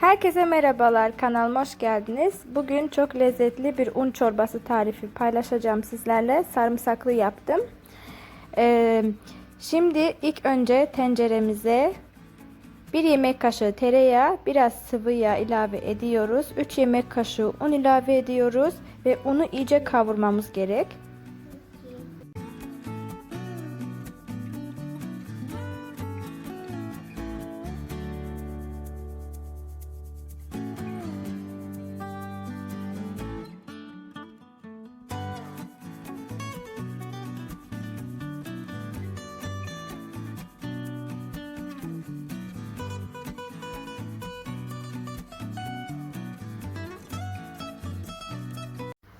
Herkese merhabalar, kanalıma hoş geldiniz. Bugün çok lezzetli bir un çorbası tarifi paylaşacağım sizlerle. Sarımsaklı yaptım. Ee, şimdi ilk önce tenceremize 1 yemek kaşığı tereyağı, biraz sıvı yağ ilave ediyoruz. 3 yemek kaşığı un ilave ediyoruz ve unu iyice kavurmamız gerek.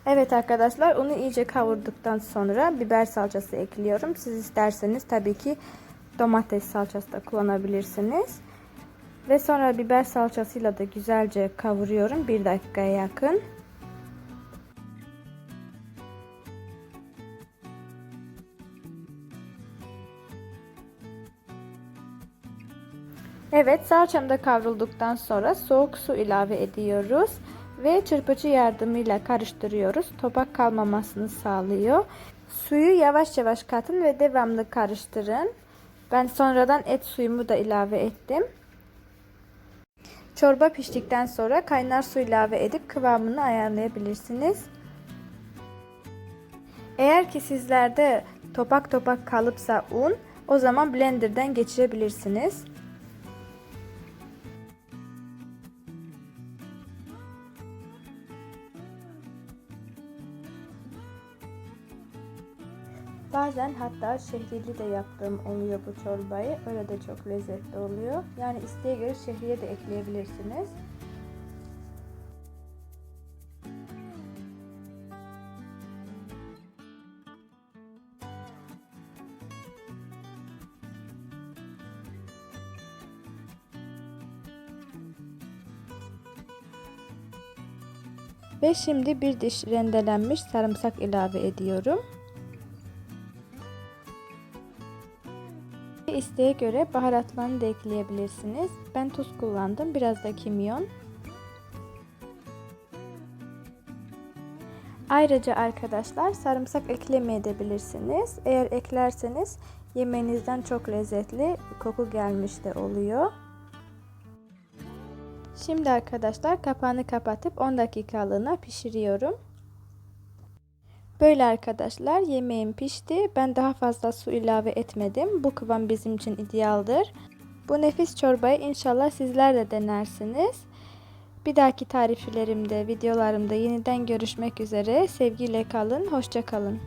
Evet arkadaşlar unu iyice kavurduktan sonra biber salçası ekliyorum. Siz isterseniz tabii ki domates salçası da kullanabilirsiniz. Ve sonra biber salçasıyla da güzelce kavuruyorum. Bir dakikaya yakın. Evet salçam da kavrulduktan sonra soğuk su ilave ediyoruz ve çırpıcı yardımıyla karıştırıyoruz. Topak kalmamasını sağlıyor. Suyu yavaş yavaş katın ve devamlı karıştırın. Ben sonradan et suyumu da ilave ettim. Çorba piştikten sonra kaynar su ilave edip kıvamını ayarlayabilirsiniz. Eğer ki sizlerde topak topak kalıpsa un, o zaman blenderdan geçirebilirsiniz. Bazen hatta şehriyeli de yaptığım oluyor bu çorbayı. Öyle de çok lezzetli oluyor. Yani isteğe göre şehriye de ekleyebilirsiniz. Ve şimdi bir diş rendelenmiş sarımsak ilave ediyorum. İsteğe göre baharatlarını da ekleyebilirsiniz. Ben tuz kullandım. Biraz da kimyon. Ayrıca arkadaşlar sarımsak eklemeyebilirsiniz. Eğer eklerseniz yemeğinizden çok lezzetli koku gelmiş de oluyor. Şimdi arkadaşlar kapağını kapatıp 10 dakikalığına pişiriyorum. Böyle arkadaşlar yemeğim pişti. Ben daha fazla su ilave etmedim. Bu kıvam bizim için idealdir. Bu nefis çorbayı inşallah sizler de denersiniz. Bir dahaki tariflerimde, videolarımda yeniden görüşmek üzere. Sevgiyle kalın, hoşça kalın.